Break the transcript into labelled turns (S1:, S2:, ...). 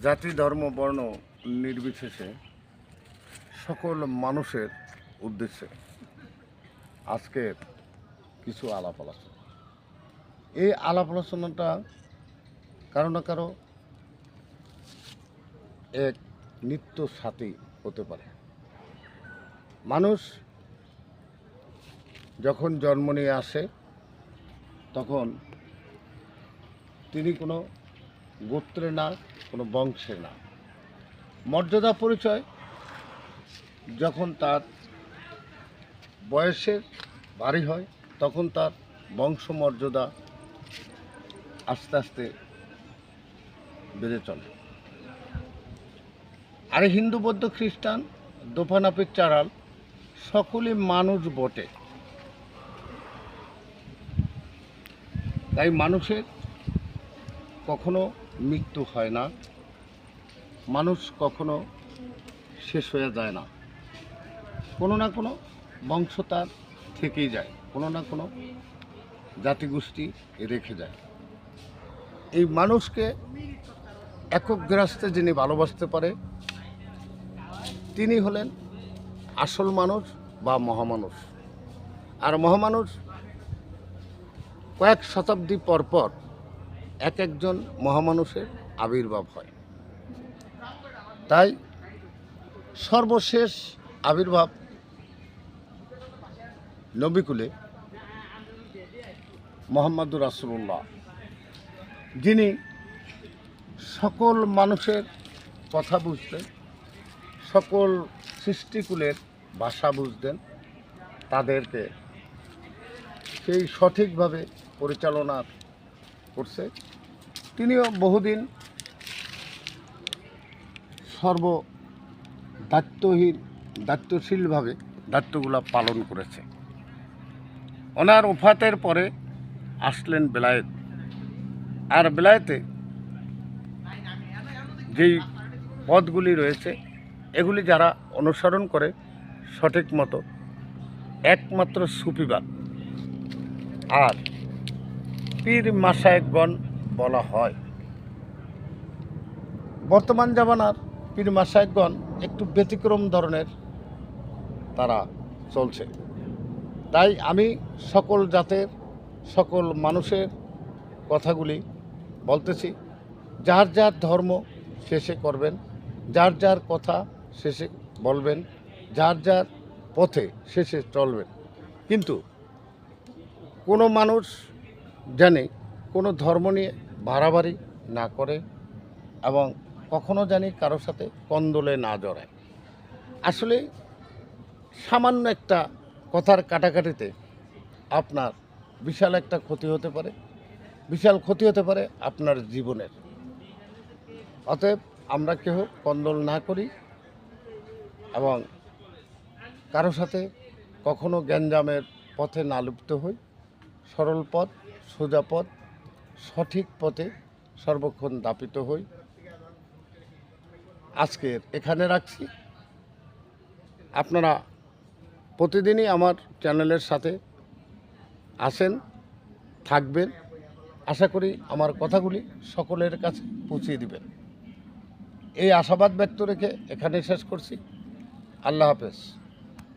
S1: জাতি, ধর্ম, বর্ণ নির্বিশেষে সকল মানুষের উদ্দেশ্যে আজকের কিছু আলাপ আলোচনা। এই আলাপ আলোচনাটা কারও না কারও এক নিত্য সাথী হতে পারে। মানুষ যখন জন্ম নিয়ে আসে, তখন তিনি কোনো গোত্রে না, কোনো বংশে না। মর্যাদা পরিচয় যখন তার বয়সের ভারী হয়, তখন তার বংশ মর্যাদা আস্তে আস্তে বেড়ে চলে। আর হিন্দু, বৌদ্ধ, খ্রিস্টান, দোফানাপির চারাল সকলে মানুষ বটে। তাই মানুষের কখনো মৃত্যু হয় না। মানুষ কখনো শেষ হয়ে যায় না। কোনো না কোনো বংশ তার থেকেই যায়, কোনো না কোনো জাতিগোষ্ঠী রেখে যায়। এই মানুষকে একক গ্রাস্তে যিনি ভালোবাসতে পারে, তিনি হলেন আসল মানুষ বা মহামানুষ। আর মহামানুষ কয়েক শতাব্দী পর পর এক একজন মহামানুষের আবির্ভাব হয়। তাই সর্বশেষ আবির্ভাব নবিকুলে মোহাম্মদুর রাসুল্লাহ যিনি সকল মানুষের কথা বুঝতেন, সকল সৃষ্টিকুলের ভাষা বুঝতেন, তাদেরকে সেই সঠিকভাবে পরিচালনা করছে। তিনিও বহুদিন সর্ব দায়িত্বহীন দায়িত্বশীলভাবে দায়িত্বগুলো পালন করেছে। ওনার উফাতের পরে আসলেন বেলায়েত। আর বেলায়েতে যেই পদগুলি রয়েছে, এগুলি যারা অনুসরণ করে, সঠিক মতো একমাত্র সুফিবাদ। আর পীর মাসায়কগণ বলা হয়। বর্তমান জামানার পীর মাসায়কগণ একটু ব্যতিক্রম ধরনের তারা চলছে। তাই আমি সকল জাতের, সকল মানুষের কথাগুলি বলতেছি। যার যার ধর্ম শেষে করবেন, যার যার কথা শেষে বলবেন, যার যার পথে শেষে চলবেন। কিন্তু কোনো মানুষ জানে কোনো ধর্ম নিয়ে বাড়াবাড়ি না করে এবং কখনো জানি কারোর সাথে কন্দলে না জড়ায়। আসলে সামান্য একটা কথার কাটাকাটিতে আপনার বিশাল একটা ক্ষতি হতে পারে, বিশাল ক্ষতি হতে পারে আপনার জীবনের। অতএব আমরা কেহ কন্দল না করি এবং কারও সাথে কখনো গ্যাঞ্জামের পথে না লুপ্ত হই। সরল পথ, সোজা পথ, সঠিক পথে সর্বক্ষণ দাপিত হই। আজকের এখানে রাখছি। আপনারা প্রতিদিনই আমার চ্যানেলের সাথে আসেন, থাকবেন। আশা করি আমার কথাগুলি সকলের কাছে পৌঁছিয়ে দিবেন। এই আশাবাদ ব্যক্ত রেখে এখানে শেষ করছি। আল্লাহ হাফেজ।